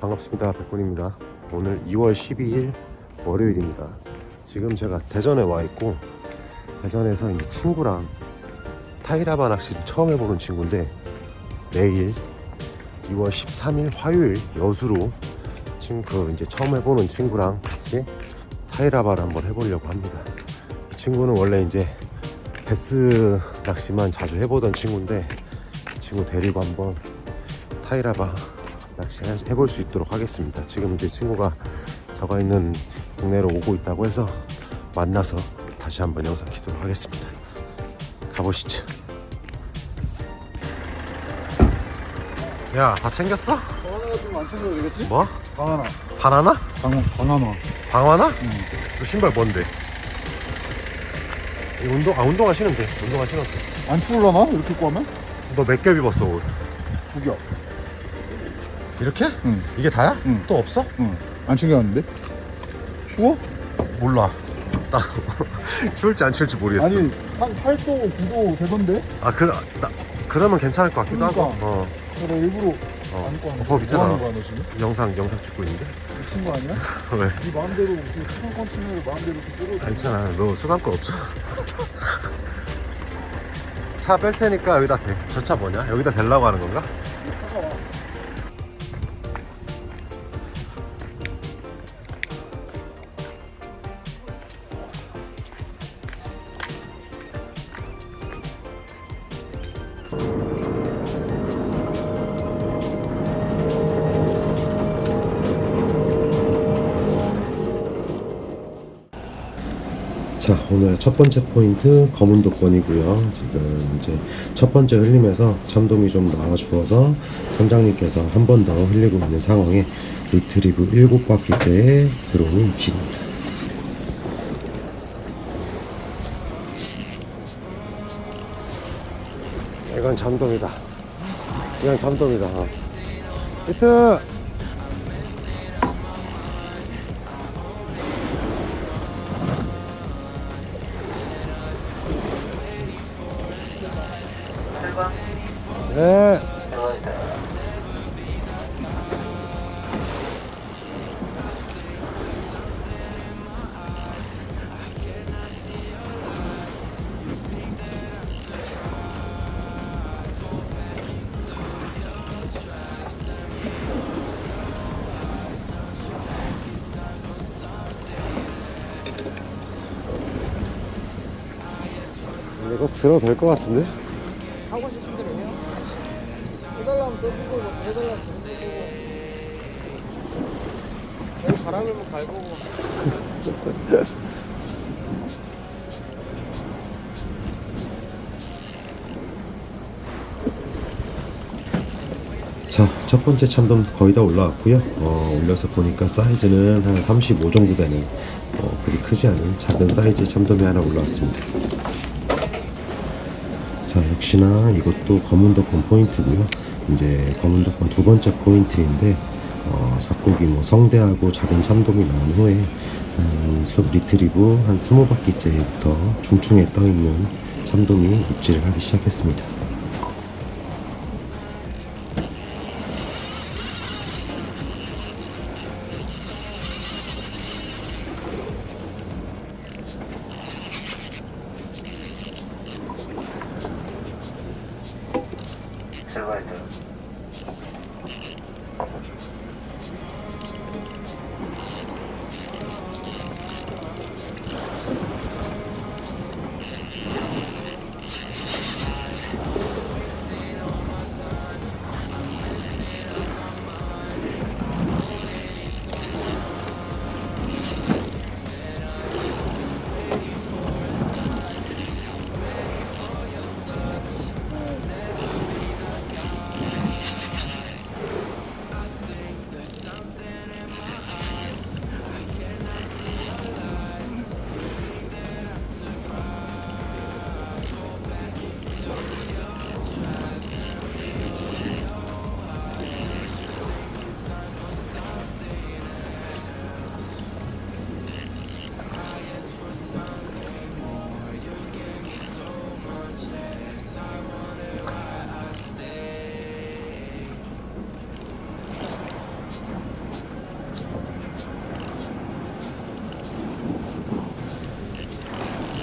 반갑습니다. 백군입니다. 오늘 2월 12일 월요일입니다. 지금 제가 대전에 와 있고 대전에서 이제 친구랑 타이라바 낚시를 처음 해보는 친구인데 내일 2월 13일 화요일 여수로 친구 이제 처음 해보는 친구랑 같이 타이라바를 한번 해보려고 합니다. 이 친구는 원래 이제 베스 낚시만 자주 해보던 친구인데 이 친구 데리고 한번 타이라바 낚시 해- 해볼 수 있도록 하겠습니다. 지금 이제 친구가 저가 있는 동네로 오고 있다고 해서 만나서 다시 한번 영상 키도록 하겠습니다. 가보시죠. 야, 다 챙겼어? 바나나 좀 안 챙겨도 되겠지? 뭐? 바나나. 바나나? 방, 바나나. 방화나? 응. 너 신발 뭔데? 이 운동 아 운동화 신으면 돼. 운동화 신어도 돼. 안 추울라나? 이렇게 입고 하면? 너몇 겹 입었어 옷? 두 겹. 이렇게? 응. 이게 다야? 응. 또 없어? 응. 안 챙겨왔는데? 추워? 몰라. 나 추울지 안 추울지 모르겠어. 아니, 한 8도, 9도 되던데? 아 그, 나, 그러면 괜찮을 것 같기도 하고. 그러니까. 어. 내가 일부러 어. 안 입고 왔는데. 거 밑에 뭐 하는 나. 거야, 너 지금? 영상 영상 찍고 있는데. 미친 거 아니야? 왜? 네 마음대로, 그 수상권 치면 마음대로 이렇게 괜찮아. 너 수상권 없어. 차 뺄 테니까 여기다 대. 저 차 뭐냐? 여기다 대려고 하는 건가? 자 오늘 첫 번째 포인트 검은 독건이고요. 지금 이제 첫 번째 흘림에서 참돔이 좀 나와 주어서 선장님께서 한 번 더 흘리고 있는 상황에 리트리브 7바퀴째에 들어오는 입질입니다. 이건 잠돔이다. 이건 잠돔이다. 히트 네. 이거 들어도 될 것 같은데? 자, 첫 번째 참돔 거의 다 올라왔고요. 어, 올려서 보니까 사이즈는 한 35 정도 되는 어, 그리 크지 않은 작은 사이즈 참돔이 하나 올라왔습니다. 자, 역시나 이것도 검은 덕분 포인트고요. 이제 검은 덕분 두 번째 포인트인데 어, 잡고기 뭐 성대하고 작은 참돔이 나온 후에 한 수, 리트리브 한 20바퀴째부터 중충에 떠 있는 참돔이 입질을 하기 시작했습니다.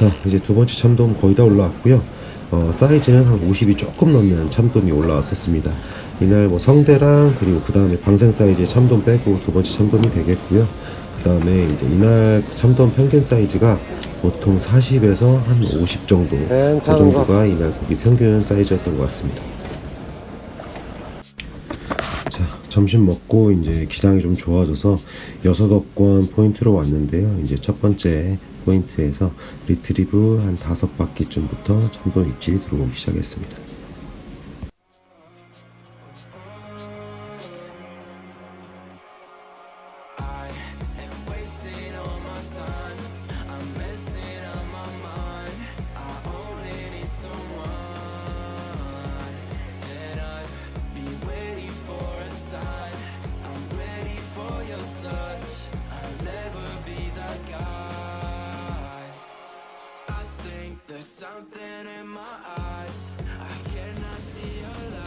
자 이제 두 번째 참돔 거의 다 올라왔고요. 어, 사이즈는 한 50이 조금 넘는 참돔이 올라왔었습니다. 이날 뭐 성대랑 그리고 그 다음에 방생 사이즈의 참돔 빼고 두 번째 참돔이 되겠고요. 그 다음에 이제 이날 참돔 평균 사이즈가 보통 40에서 한 50 정도 그 괜찮은 정도가 이날 고기 평균 사이즈였던 것 같습니다. 자, 점심 먹고 이제 기상이 좀 좋아져서 여섯 업권 포인트로 왔는데요. 이제 첫 번째 포인트에서 리트리브 한 다섯 바퀴쯤부터 참돔 입질이 들어오기 시작했습니다.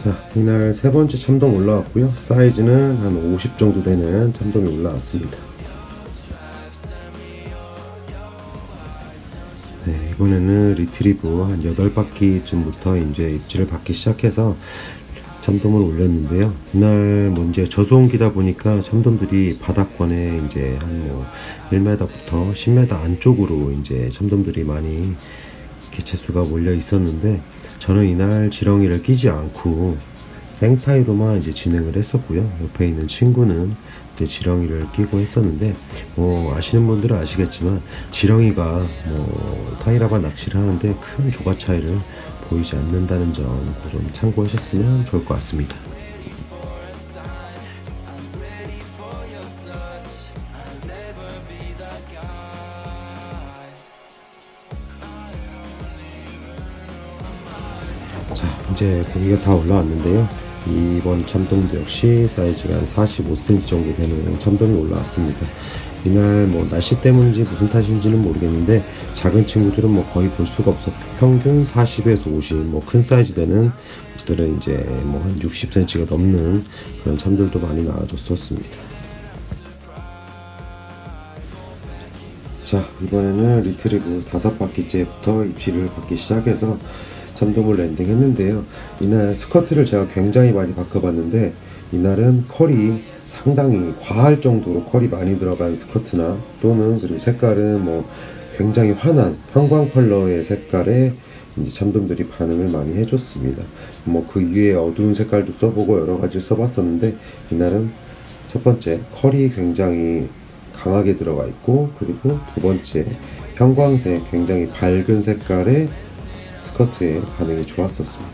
자, 이날 세 번째 참돔 올라왔고요. 사이즈는 한 50 정도 되는 참돔이 올라왔습니다. 네, 이번에는 리트리브 한 8바퀴쯤부터 이제 입질을 받기 시작해서 참돔을 올렸는데요. 이날 뭐 이제 저수온기다 보니까 참돔들이 바닥권에 이제 한뭐 1m부터 10m 안쪽으로 이제 참돔들이 많이 개체수가 몰려 있었는데 저는 이날 지렁이를 끼지 않고 생타이로만 이제 진행을 했었고요. 옆에 있는 친구는 이제 지렁이를 끼고 했었는데 뭐 아시는 분들은 아시겠지만 지렁이가 뭐 타이라바 낚시를 하는데 큰 조가 차이를 보이지 않는다는 점 좀 참고하셨으면 좋을 것 같습니다. 이제 고기가 다 올라왔는데요. 이번 참돔도 역시 사이즈가 한 45cm 정도 되는 참돔이 올라왔습니다. 이날 뭐 날씨 때문인지 무슨 탓인지는 모르겠는데 작은 친구들은 뭐 거의 볼 수가 없어 평균 40에서 50 뭐 큰 사이즈 되는 것들은 이제 뭐 한 60cm가 넘는 그런 참들도 많이 나와줬었습니다. 자 이번에는 리트리브 다섯 바퀴째부터 입질을 받기 시작해서 참돔을 랜딩했는데요. 이날 스커트를 제가 굉장히 많이 바꿔봤는데 이날은 컬이 상당히 과할 정도로 컬이 많이 들어간 스커트나 또는 그리고 색깔은 뭐 굉장히 환한 형광 컬러의 색깔의 이제 참돔들이 반응을 많이 해줬습니다. 뭐그 위에 어두운 색깔도 써보고 여러 가지 써봤었는데 이날은 첫 번째 컬이 굉장히 강하게 들어가 있고 그리고 두 번째 형광색 굉장히 밝은 색깔의 스커트에 반응이 좋았었습니다.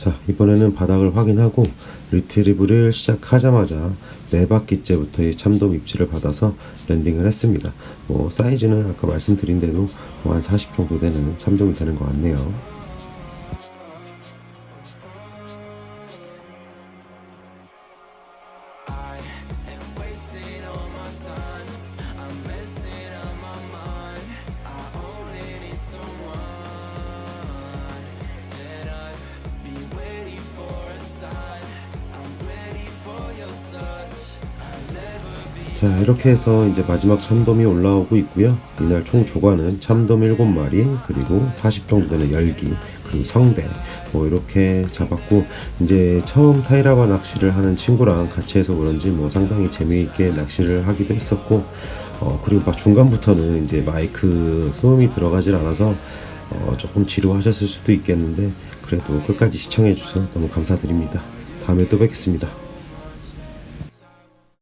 자 이번에는 바닥을 확인하고 리트리브를 시작하자마자 네 바퀴째부터의 참돔 입질을 받아서 랜딩을 했습니다. 뭐 사이즈는 아까 말씀드린 대로 뭐 한40 정도 되는 참돔이 되는 것 같네요. 자 이렇게 해서 이제 마지막 참돔이 올라오고 있고요. 이날 총 조과는 참돔 7마리 그리고 40 정도 되는 열기 그리고 성대 뭐 이렇게 잡았고 이제 처음 타이라바 낚시를 하는 친구랑 같이 해서 그런지 뭐 상당히 재미있게 낚시를 하기도 했었고 어 그리고 막 중간부터는 이제 마이크 소음이 들어가질 않아서 어 조금 지루하셨을 수도 있겠는데 그래도 끝까지 시청해 주셔서 너무 감사드립니다. 다음에 또 뵙겠습니다